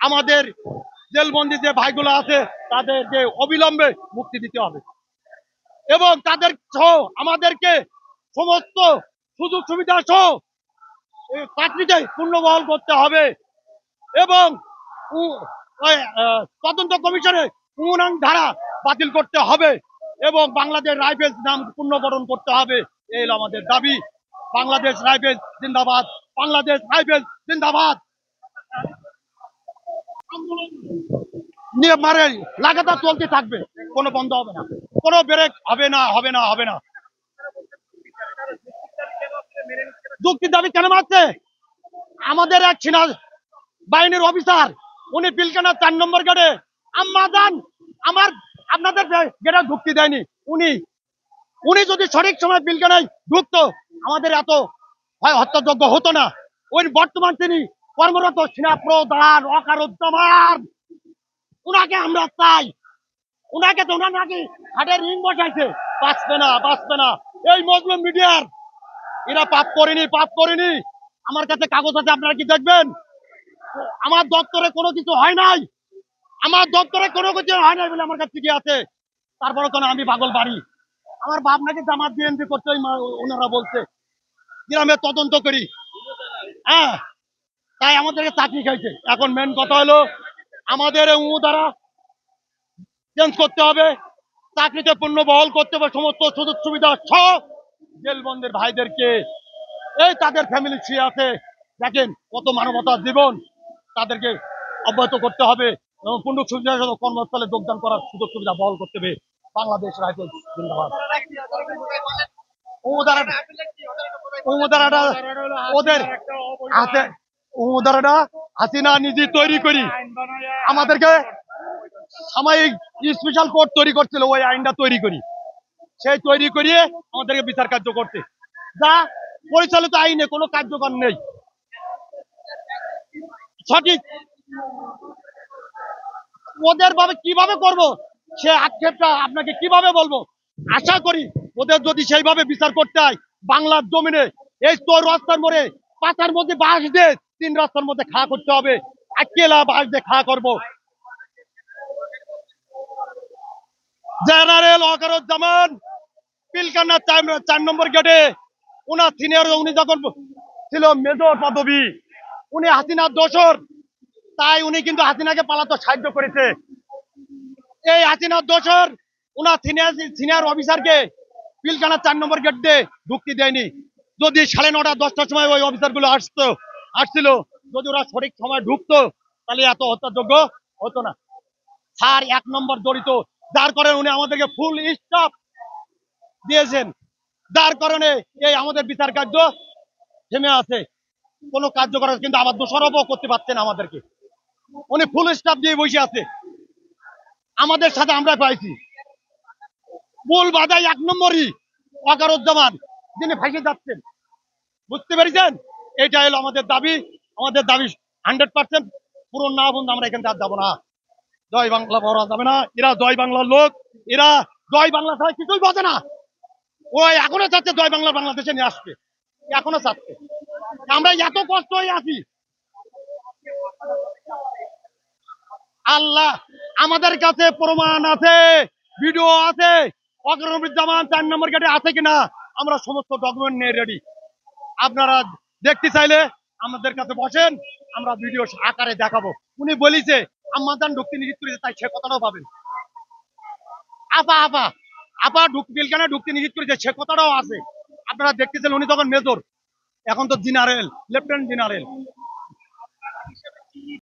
আমাদের জেলবন্দি যে ভাইগুলো আছে তাদের যে অবিলম্বে মুক্তি দিতে হবে। এবং তাদের সহ আমাদেরকে সমস্ত সুযোগ সুবিধা সহ চাকরিতে পূর্ণবহল করতে হবে এবং তদন্ত কমিশনে পূর্ণাং ধারা বাতিল করতে হবে এবং বাংলাদেশ রাইফেলস নাম পুনর্গঠন করতে হবে। এই আমাদের দাবি। বাংলাদেশ রাইফেলস জিন্দাবাদ। বাংলাদেশ রাইফেলস জিন্দাবাদ। নিয়ে মারে, লাগাতার চলতে থাকবে। কোনো বন্ধ হবে না। কোনো ব্রেক হবে না হবে না হবে না। যুক্তির দাবি কেন মারছে? আমাদের এক ছিনা বাহিনীর অফিসার, উনি পিলকানা চার নম্বর গেটে, আম্মা যান, আমার, আপনাদের গেটে ঢুকতে দেয়নি। উনি উনি যদি সঠিক সময় পিলকানায় ঢুকতো আমাদের এত হয় হত্যাযোগ্য হতো না। ওই বর্তমান তিনি কর্মরত সিনা প্রধান অকারুজ্জামান উনাকে আমরা চাই। উনাকে তো উনার নাকি হাটের রিং বসাইছে। বাঁচবে না বাঁচবে না। এই মজলুম মিডিয়ার, এরা পাপ করেনি পাপ করেনি। আমার কাছে কাগজ আছে, আপনারা কি দেখবেন? আমার দপ্তরে কোনো কিছু হয় নাই। আমার দপ্তরে কোনো কিছু হয় নাই বলে আমার কাছে কি আছে? তারপরে কেন আমি পাগল বাড়ি? আমার বাপ নাকি জামাত বিএনপি করতে ওনারা বলছে। গ্রামে তদন্ত করি। হ্যাঁ তাই আমাদেরকে চাকরি খাইছে। এখন মেন কথা হলো, আমাদের উ দ্বারা চেঞ্জ করতে হবে, চাকরিতে পূর্ণ বহল করতে হবে, সমস্ত সুযোগ সুবিধা সব জেলবন্দের ভাইদেরকে। এই তাদের ফ্যামিলি ছিয়ে আছে। দেখেন কত মানবতার জীবন তাদেরকে অব্যাহত করতে হবে এবং পূর্ণ সুবিধা কর্মস্থলে যোগদান করার সুযোগ সুবিধা বহল করতে হবে। বাংলাদেশ রাইফেলস জিন্দাবাদ। ওদের হাতে উদারাটা হাসিনা নিজে তৈরি করি। আমাদেরকে সাময়িক স্পেশাল কোর্ট তৈরি করছিল, ওই আইনটা তৈরি করি। সেই তৈরি করিয়ে আমাদেরকে বিচার কার্য করতে যা পরিচালিত আইনে কোনো কার্যকর নেই। সঠিক। ওদের ভাবে কীভাবে করব, সে আক্ষেপটা আপনাকে কীভাবে বলব? আশা করি ওদের যদি সেইভাবে বিচার করতে হয়, বাংলার জমিনে এই তোর রাস্তার মোড়ে পাতার মধ্যে বাঁশ দিয়ে তিন রাস্তার মধ্যে খা করতে হবে। আকেলা বাঁশ দিয়ে খা করব। জেনারেল ওয়াকারুজ্জামান পিলকানা চার চার নম্বর গেটে, উনার সিনিয়র উনি যখন ছিল মেজর পদবী, উনি হাসিনার দোসর তাই উনি কিন্তু হাসিনাকে পালাতে সাহায্য করেছে। এই হাসিনার দোসর উনার সিনিয়র সিনিয়র অফিসারকে পিলকানা চার নম্বর গেট দিয়ে ঢুকতে দেয়নি। যদি সাড়ে নটা, দশটার সময় ওই অফিসারগুলো আসতো আসছিল। যদি ওরা সঠিক সময় ঢুকতো, তাহলে এত হত্যাযোগ্য হতো না। স্যার, এক নম্বর জড়িত যার কারণে উনি আমাদেরকে ফুল স্টপ দিয়েছেন। যার কারণে এই আমাদের বিচার কার্য থেমে আছে। কোনো কার্যকর কিন্তু আবার দোষারোপও করতে পারছেন আমাদেরকে। উনি ফুল স্টপ দিয়ে বসে আছে। আমাদের সাথে আমরা পাইছি। মূল বাধাই এক নম্বরই অকারুজ্জামান, যিনি ফাঁসে যাচ্ছেন। বুঝতে পেরেছেন? এটা হলো আমাদের দাবি। আমাদের দাবি হান্ড্রেড পার্সেন্ট পূরণ না বন্ধু আমরা এখান থেকে যাব না। জয় বাংলা পড়া যাবে না। এরা জয় বাংলার লোক। এরা জয় বাংলা ছাড়া কিছুই বোঝে না। ওই এখনও চাচ্ছে জয় বাংলা বাংলাদেশে নিয়ে আসবে এখনও চাচ্ছে। আমরা এত কষ্ট হয়ে আছি। আল্লাহ আমাদের কাছে প্রমাণ আছে, ভিডিও আছে। অগ্রবিদ্যমান চার নম্বর গেটে আছে কিনা, আমরা সমস্ত ডকুমেন্ট নিয়ে রেডি আপনারা দেখতে চাইলে আমাদের কাছে বসেন, আমরা ভিডিও আকারে দেখাবো। উনি বলিছে আম্মাদান ঢুকতে নিষিদ্ধ করেছে, তাই সে কথাটাও পাবেন আপা আপা আপা ঢুক কেন ঢুকতে নিষিদ্ধ করেছে, সে কথাটাও আছে। আপনারা দেখতে দেখতেছেন উনি তখন মেজর। এখন তো জিনারেল লেফটেন্যান্ট জেনারেল